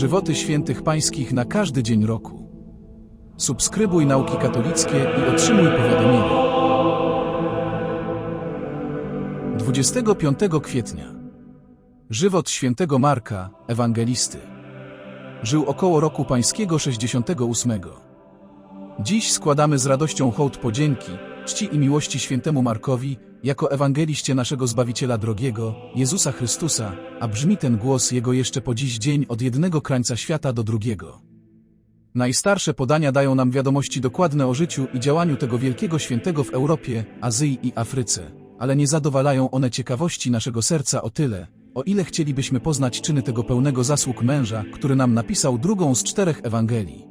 Żywoty świętych pańskich na każdy dzień roku. Subskrybuj nauki katolickie i otrzymuj powiadomienia. 25 kwietnia. Żywot świętego Marka, ewangelisty. Żył około roku pańskiego 68. Dziś składamy z radością hołd podzięki, czci i miłości świętemu Markowi, jako ewangeliście naszego Zbawiciela drogiego, Jezusa Chrystusa, a brzmi ten głos Jego jeszcze po dziś dzień od jednego krańca świata do drugiego. Najstarsze podania dają nam wiadomości dokładne o życiu i działaniu tego wielkiego świętego w Europie, Azji i Afryce, ale nie zadowalają one ciekawości naszego serca o tyle, o ile chcielibyśmy poznać czyny tego pełnego zasług męża, który nam napisał drugą z czterech Ewangelii.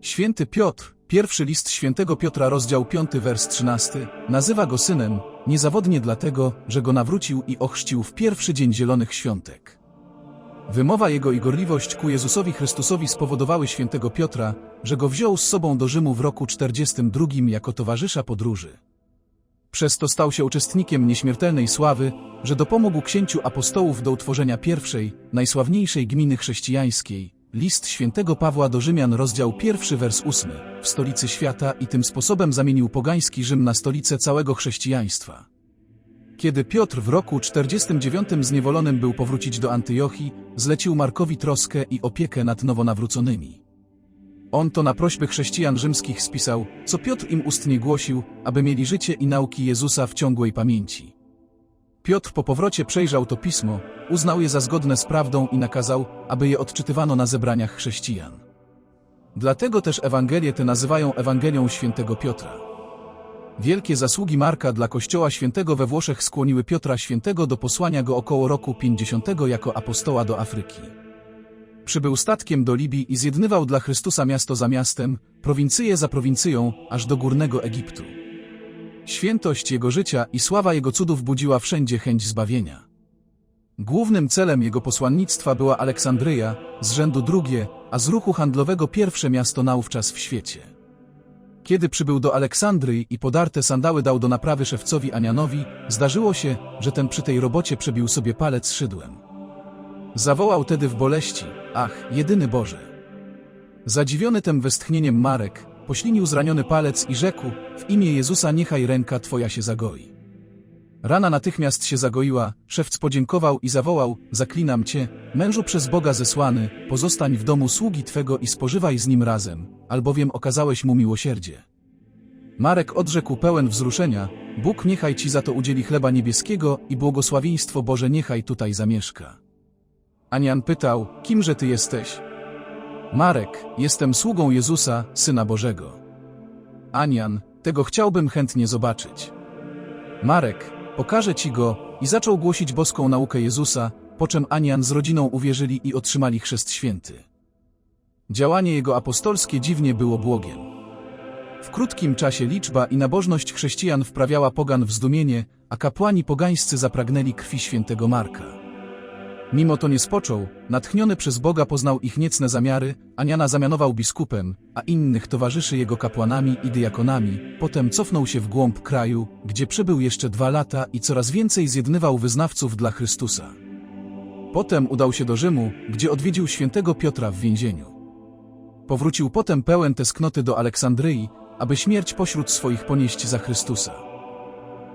Święty Piotr, pierwszy list świętego Piotra rozdział 5 wers 13, nazywa go synem, niezawodnie dlatego, że go nawrócił i ochrzcił w pierwszy dzień zielonych świątek. Wymowa jego i gorliwość ku Jezusowi Chrystusowi spowodowały świętego Piotra, że go wziął z sobą do Rzymu w roku 42 jako towarzysza podróży. Przez to stał się uczestnikiem nieśmiertelnej sławy, że dopomógł księciu apostołów do utworzenia pierwszej, najsławniejszej gminy chrześcijańskiej, list świętego Pawła do Rzymian rozdział pierwszy wers ósmy, w stolicy świata i tym sposobem zamienił pogański Rzym na stolicę całego chrześcijaństwa. Kiedy Piotr w roku 49 zniewolonym był powrócić do Antiochii, zlecił Markowi troskę i opiekę nad nowonawróconymi. On to na prośby chrześcijan rzymskich spisał, co Piotr im ustnie głosił, aby mieli życie i nauki Jezusa w ciągłej pamięci. Piotr po powrocie przejrzał to pismo, uznał je za zgodne z prawdą i nakazał, aby je odczytywano na zebraniach chrześcijan. Dlatego też Ewangelie te nazywają Ewangelią świętego Piotra. Wielkie zasługi Marka dla Kościoła Świętego we Włoszech skłoniły Piotra Świętego do posłania go około roku 50 jako apostoła do Afryki. Przybył statkiem do Libii i zjednywał dla Chrystusa miasto za miastem, prowincję za prowincją, aż do górnego Egiptu. Świętość jego życia i sława jego cudów budziła wszędzie chęć zbawienia. Głównym celem jego posłannictwa była Aleksandryja, z rzędu drugie, a z ruchu handlowego pierwsze miasto naówczas w świecie. Kiedy przybył do Aleksandryi i podarte sandały dał do naprawy szewcowi Anianowi, zdarzyło się, że ten przy tej robocie przebił sobie palec szydłem. Zawołał tedy w boleści, ach, jedyny Boże. Zadziwiony tym westchnieniem Marek, poślinił zraniony palec i rzekł, w imię Jezusa niechaj ręka Twoja się zagoi. Rana natychmiast się zagoiła, szewc podziękował i zawołał, zaklinam Cię, mężu przez Boga zesłany, pozostań w domu sługi Twego i spożywaj z nim razem, albowiem okazałeś mu miłosierdzie. Marek odrzekł pełen wzruszenia, Bóg niechaj Ci za to udzieli chleba niebieskiego i błogosławieństwo Boże niechaj tutaj zamieszka. Anian pytał, kimże Ty jesteś? Marek, jestem sługą Jezusa, Syna Bożego. Anian, tego chciałbym chętnie zobaczyć. Marek, pokażę ci go i zaczął głosić boską naukę Jezusa, po czym Anian z rodziną uwierzyli i otrzymali chrzest święty. Działanie jego apostolskie dziwnie było błogiem. W krótkim czasie liczba i nabożność chrześcijan wprawiała pogan w zdumienie, a kapłani pogańscy zapragnęli krwi świętego Marka. Mimo to nie spoczął, natchniony przez Boga poznał ich niecne zamiary, Aniana zamianował biskupem, a innych towarzyszy jego kapłanami i diakonami, potem cofnął się w głąb kraju, gdzie przebył jeszcze dwa lata i coraz więcej zjednywał wyznawców dla Chrystusa. Potem udał się do Rzymu, gdzie odwiedził świętego Piotra w więzieniu. Powrócił potem pełen tęsknoty do Aleksandryi, aby śmierć pośród swoich ponieść za Chrystusa.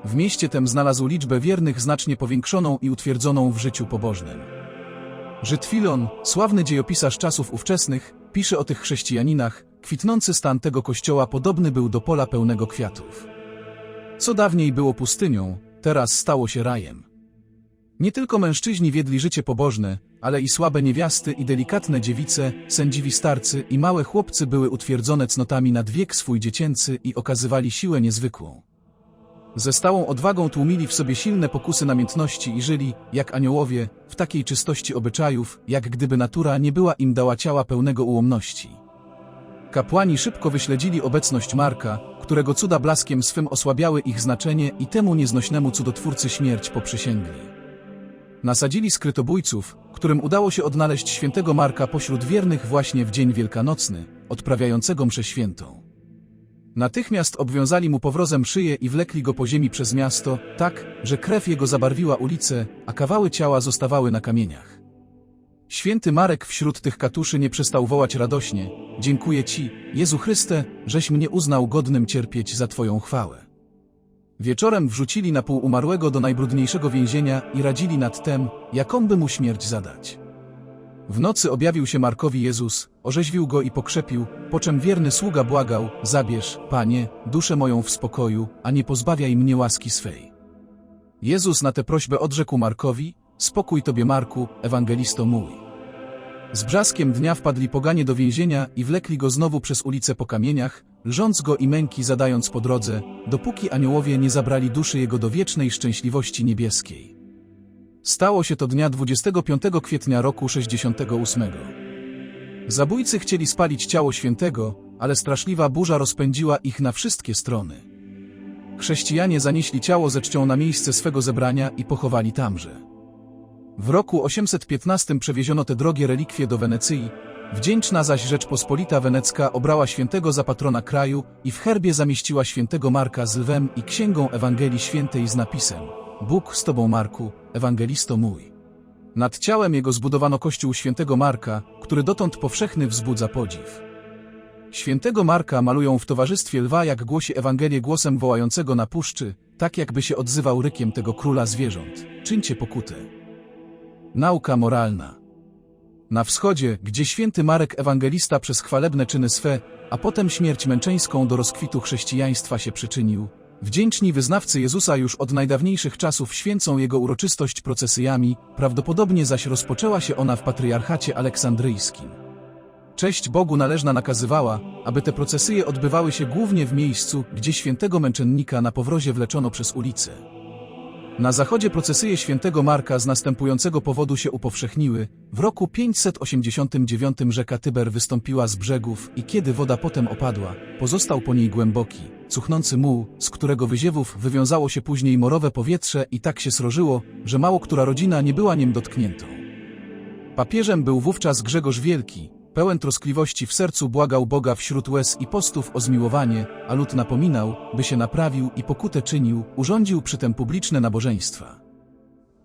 W mieście tem znalazł liczbę wiernych znacznie powiększoną i utwierdzoną w życiu pobożnym. Żyd Filon, sławny dziejopisarz czasów ówczesnych, pisze o tych chrześcijaninach, kwitnący stan tego kościoła podobny był do pola pełnego kwiatów. Co dawniej było pustynią, teraz stało się rajem. Nie tylko mężczyźni wiedli życie pobożne, ale i słabe niewiasty i delikatne dziewice, sędziwi starcy i małe chłopcy były utwierdzone cnotami nad wiek swój dziecięcy i okazywali siłę niezwykłą. Ze stałą odwagą tłumili w sobie silne pokusy namiętności i żyli, jak aniołowie, w takiej czystości obyczajów, jak gdyby natura nie była im dała ciała pełnego ułomności. Kapłani szybko wyśledzili obecność Marka, którego cuda blaskiem swym osłabiały ich znaczenie i temu nieznośnemu cudotwórcy śmierć poprzysięgli. Nasadzili skrytobójców, którym udało się odnaleźć świętego Marka pośród wiernych właśnie w dzień wielkanocny, odprawiającego mszę świętą. Natychmiast obwiązali mu powrozem szyję i wlekli go po ziemi przez miasto, tak, że krew jego zabarwiła ulice, a kawały ciała zostawały na kamieniach. Święty Marek wśród tych katuszy nie przestał wołać radośnie: Dziękuję Ci, Jezu Chryste, żeś mnie uznał godnym cierpieć za Twoją chwałę. Wieczorem wrzucili na pół umarłego do najbrudniejszego więzienia i radzili nad tem, jaką by mu śmierć zadać. W nocy objawił się Markowi Jezus, orzeźwił go i pokrzepił, po czym wierny sługa błagał: Zabierz, Panie, duszę moją w spokoju, a nie pozbawiaj mnie łaski swej. Jezus na tę prośbę odrzekł Markowi: Spokój tobie, Marku, ewangelisto mój. Z brzaskiem dnia wpadli poganie do więzienia i wlekli go znowu przez ulice po kamieniach, lżąc go i męki zadając po drodze, dopóki aniołowie nie zabrali duszy jego do wiecznej szczęśliwości niebieskiej. Stało się to dnia 25 kwietnia roku 68. Zabójcy chcieli spalić ciało świętego, ale straszliwa burza rozpędziła ich na wszystkie strony. Chrześcijanie zanieśli ciało ze czcią na miejsce swego zebrania i pochowali tamże. W roku 815 przewieziono te drogie relikwie do Wenecji, wdzięczna zaś Rzeczpospolita Wenecka obrała świętego za patrona kraju i w herbie zamieściła świętego Marka z lwem i księgą Ewangelii Świętej z napisem Bóg z Tobą Marku, ewangelisto mój. Nad ciałem jego zbudowano kościół świętego Marka, który dotąd powszechny wzbudza podziw. Świętego Marka malują w towarzystwie lwa, jak głosi Ewangelię głosem wołającego na puszczy, tak jakby się odzywał rykiem tego króla zwierząt. Czyńcie pokutę. Nauka moralna. Na wschodzie, gdzie święty Marek Ewangelista przez chwalebne czyny swe, a potem śmierć męczeńską do rozkwitu chrześcijaństwa się przyczynił, wdzięczni wyznawcy Jezusa już od najdawniejszych czasów święcą jego uroczystość procesjami, prawdopodobnie zaś rozpoczęła się ona w patriarchacie aleksandryjskim. Cześć Bogu należna nakazywała, aby te procesje odbywały się głównie w miejscu, gdzie świętego męczennika na powrozie wleczono przez ulicę. Na zachodzie procesje świętego Marka z następującego powodu się upowszechniły. W roku 589 rzeka Tyber wystąpiła z brzegów i kiedy woda potem opadła, pozostał po niej głęboki, cuchnący muł, z którego wyziewów wywiązało się później morowe powietrze i tak się srożyło, że mało która rodzina nie była nim dotkniętą. Papieżem był wówczas Grzegorz Wielki, pełen troskliwości w sercu błagał Boga wśród łez i postów o zmiłowanie, a lud napominał, by się naprawił i pokutę czynił, urządził przytem publiczne nabożeństwa.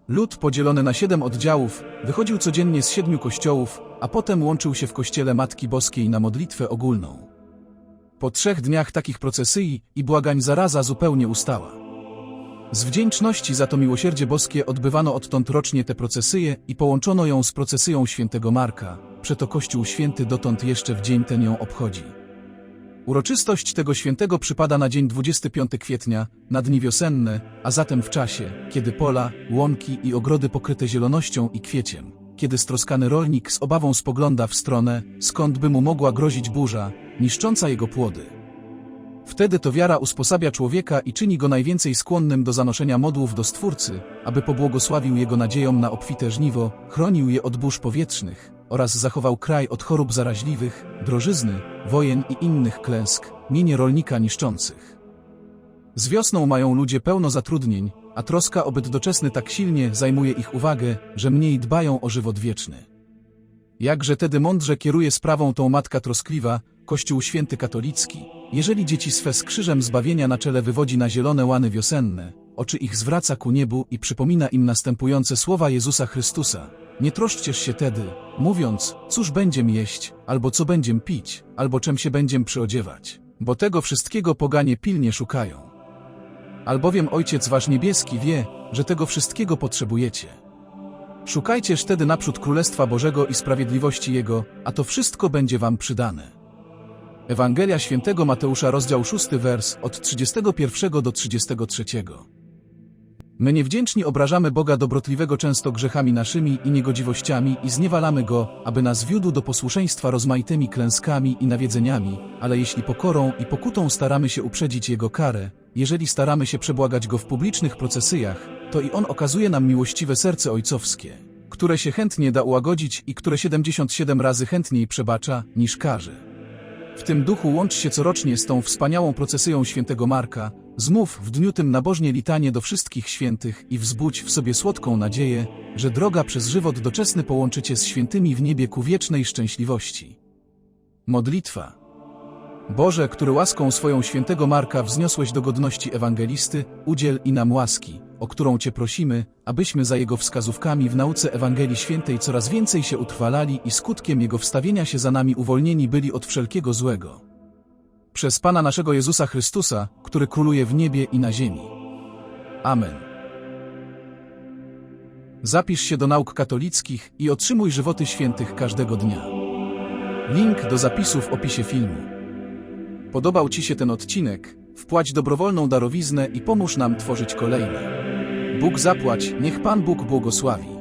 Lud podzielony na siedem oddziałów, wychodził codziennie z siedmiu kościołów, a potem łączył się w kościele Matki Boskiej na modlitwę ogólną. Po trzech dniach takich procesji i błagań zaraza zupełnie ustała. Z wdzięczności za to miłosierdzie boskie odbywano odtąd rocznie te procesje i połączono ją z procesją świętego Marka, przeto Kościół Święty dotąd jeszcze w dzień ten ją obchodzi. Uroczystość tego świętego przypada na dzień 25 kwietnia, na dni wiosenne, a zatem w czasie, kiedy pola, łąki i ogrody pokryte zielonością i kwieciem, kiedy stroskany rolnik z obawą spogląda w stronę, skąd by mu mogła grozić burza, niszcząca jego płody. Wtedy to wiara usposabia człowieka i czyni go najwięcej skłonnym do zanoszenia modłów do Stwórcy, aby pobłogosławił jego nadzieją na obfite żniwo, chronił je od burz powietrznych oraz zachował kraj od chorób zaraźliwych, drożyzny, wojen i innych klęsk, mienie rolnika niszczących. Z wiosną mają ludzie pełno zatrudnień, a troska o byt doczesny tak silnie zajmuje ich uwagę, że mniej dbają o żywot wieczny. Jakże tedy mądrze kieruje sprawą tą matka troskliwa, Kościół Święty Katolicki, jeżeli dzieci swe z krzyżem zbawienia na czele wywodzi na zielone łany wiosenne, oczy ich zwraca ku niebu i przypomina im następujące słowa Jezusa Chrystusa. Nie troszczesz się tedy, mówiąc, cóż będziem jeść, albo co będziem pić, albo czym się będziem przyodziewać, bo tego wszystkiego poganie pilnie szukają. Albowiem Ojciec Wasz Niebieski wie, że tego wszystkiego potrzebujecie. Szukajcież tedy naprzód Królestwa Bożego i sprawiedliwości Jego, a to wszystko będzie Wam przydane. Ewangelia Świętego Mateusza, rozdział 6, wers od 31 do 33. My niewdzięczni obrażamy Boga dobrotliwego często grzechami naszymi i niegodziwościami i zniewalamy Go, aby nas wiódł do posłuszeństwa rozmaitymi klęskami i nawiedzeniami, ale jeśli pokorą i pokutą staramy się uprzedzić Jego karę, jeżeli staramy się przebłagać Go w publicznych procesjach, to i On okazuje nam miłościwe serce ojcowskie, które się chętnie da ułagodzić i które 77 razy chętniej przebacza, niż karze. W tym duchu łącz się corocznie z tą wspaniałą procesją świętego Marka, zmów w dniu tym nabożnie litanie do wszystkich świętych i wzbudź w sobie słodką nadzieję, że droga przez żywot doczesny połączycie z świętymi w niebie ku wiecznej szczęśliwości. Modlitwa Boże, który łaską swoją świętego Marka wzniosłeś do godności ewangelisty, udziel i nam łaski, o którą Cię prosimy, abyśmy za Jego wskazówkami w nauce Ewangelii Świętej coraz więcej się utrwalali i skutkiem Jego wstawienia się za nami uwolnieni byli od wszelkiego złego. Przez Pana naszego Jezusa Chrystusa, który króluje w niebie i na ziemi. Amen. Zapisz się do nauk katolickich i otrzymuj żywoty świętych każdego dnia. Link do zapisu w opisie filmu. Podobał Ci się ten odcinek? Wpłać dobrowolną darowiznę i pomóż nam tworzyć kolejne. Bóg zapłać, niech Pan Bóg błogosławi.